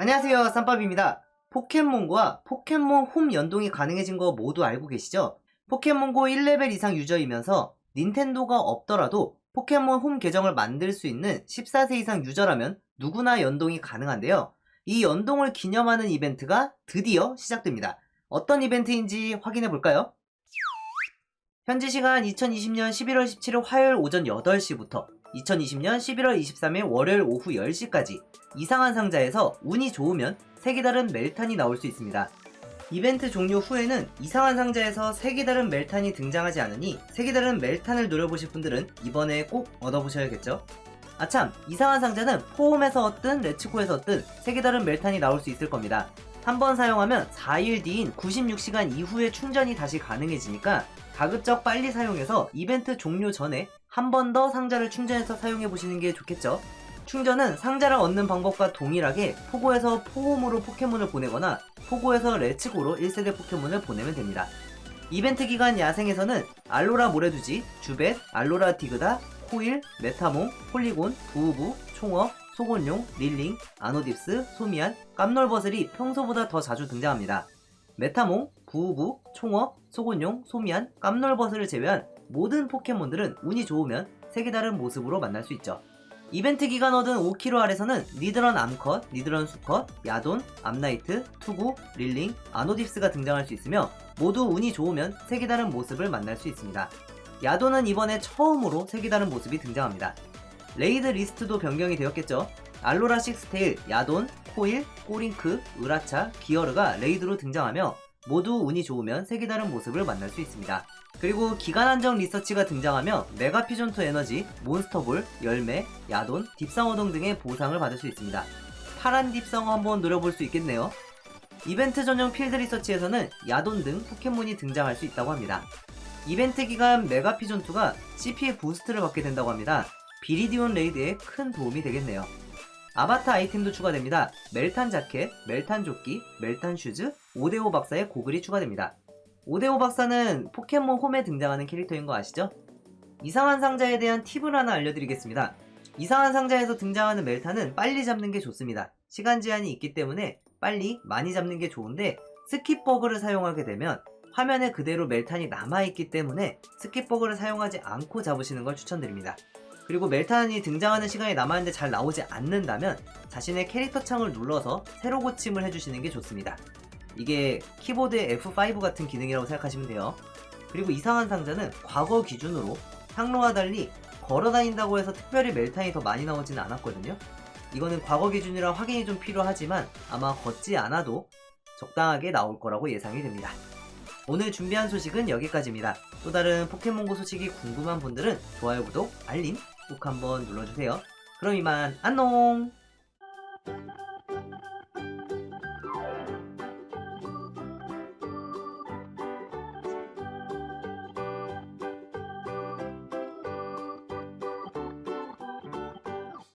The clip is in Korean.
안녕하세요 쌈밥입니다 포켓몬고와 포켓몬 홈 연동이 가능해진 거 모두 알고 계시죠? 포켓몬고 1레벨 이상 유저이면서 닌텐도가 없더라도 포켓몬 홈 계정을 만들 수 있는 14세 이상 유저라면 누구나 연동이 가능한데요 이 연동을 기념하는 이벤트가 드디어 시작됩니다 어떤 이벤트인지 확인해 볼까요? 현지 시간 2020년 11월 17일 화요일 오전 8시부터 2020년 11월 23일 월요일 오후 10시까지 이상한 상자에서 운이 좋으면 색이 다른 멜탄이 나올 수 있습니다. 이벤트 종료 후에는 이상한 상자에서 색이 다른 멜탄이 등장하지 않으니 색이 다른 멜탄을 노려보실 분들은 이번에 꼭 얻어보셔야겠죠? 아참, 이상한 상자는 포홈에서 얻든 레츠코에서 얻든 색이 다른 멜탄이 나올 수 있을 겁니다. 한 번 사용하면 4일 뒤인 96시간 이후에 충전이 다시 가능해지니까 가급적 빨리 사용해서 이벤트 종료 전에 한 번 더 상자를 충전해서 사용해 보시는 게 좋겠죠. 충전은 상자를 얻는 방법과 동일하게 포고에서 포홈으로 포켓몬을 보내거나 포고에서 레츠고로 1세대 포켓몬을 보내면 됩니다. 이벤트 기간 야생에서는 알로라 모래두지, 주벳, 알로라 디그다, 코일, 메타몽, 폴리곤, 부우부, 총어, 소곤룡, 릴링, 아노딥스, 소미안, 깜놀버슬이 평소보다 더 자주 등장합니다. 메타몽, 부우부, 총어, 소곤룡, 소미안, 깜놀버슬을 제외한 모든 포켓몬들은 운이 좋으면 색이 다른 모습으로 만날 수 있죠. 이벤트 기간 얻은 5kgR에서는 니드런 암컷, 니드런 수컷, 야돈, 암나이트, 투구, 릴링, 아노딥스가 등장할 수 있으며 모두 운이 좋으면 색이 다른 모습을 만날 수 있습니다. 야돈은 이번에 처음으로 색이 다른 모습이 등장합니다. 레이드 리스트도 변경이 되었겠죠. 알로라 식스테일, 야돈, 코일, 꼬링크, 으라차, 기어르가 레이드로 등장하며 모두 운이 좋으면 색이 다른 모습을 만날 수 있습니다. 그리고 기간 한정 리서치가 등장하며 메가 피존토 에너지, 몬스터볼, 열매, 야돈, 딥상어 동 등의 보상을 받을 수 있습니다. 파란 딥상어 한번 노려볼 수 있겠네요. 이벤트 전용 필드 리서치에서는 야돈 등 포켓몬이 등장할 수 있다고 합니다. 이벤트 기간 메가 피존2가 CP의 부스트를 받게 된다고 합니다. 비리디온 레이드에 큰 도움이 되겠네요. 아바타 아이템도 추가됩니다. 멜탄 자켓, 멜탄 조끼, 멜탄 슈즈, 오데오 박사의 고글이 추가됩니다. 오데오 박사는 포켓몬 홈에 등장하는 캐릭터인 거 아시죠? 이상한 상자에 대한 팁을 하나 알려드리겠습니다. 이상한 상자에서 등장하는 멜탄은 빨리 잡는 게 좋습니다. 시간 제한이 있기 때문에 빨리 많이 잡는 게 좋은데 스킵 버그를 사용하게 되면 화면에 그대로 멜탄이 남아있기 때문에 스킵 버그를 사용하지 않고 잡으시는 걸 추천드립니다. 그리고 멜탄이 등장하는 시간이 남았는데 잘 나오지 않는다면 자신의 캐릭터 창을 눌러서 새로 고침을 해주시는 게 좋습니다. 이게 키보드의 F5 같은 기능이라고 생각하시면 돼요. 그리고 이상한 상자는 과거 기준으로 향로와 달리 걸어 다닌다고 해서 특별히 멜탄이 더 많이 나오지는 않았거든요. 이거는 과거 기준이라 확인이 좀 필요하지만 아마 걷지 않아도 적당하게 나올 거라고 예상이 됩니다. 오늘 준비한 소식은 여기까지입니다. 또 다른 포켓몬고 소식이 궁금한 분들은 좋아요, 구독, 알림 꼭 한번 눌러주세요. 그럼 이만 안녕!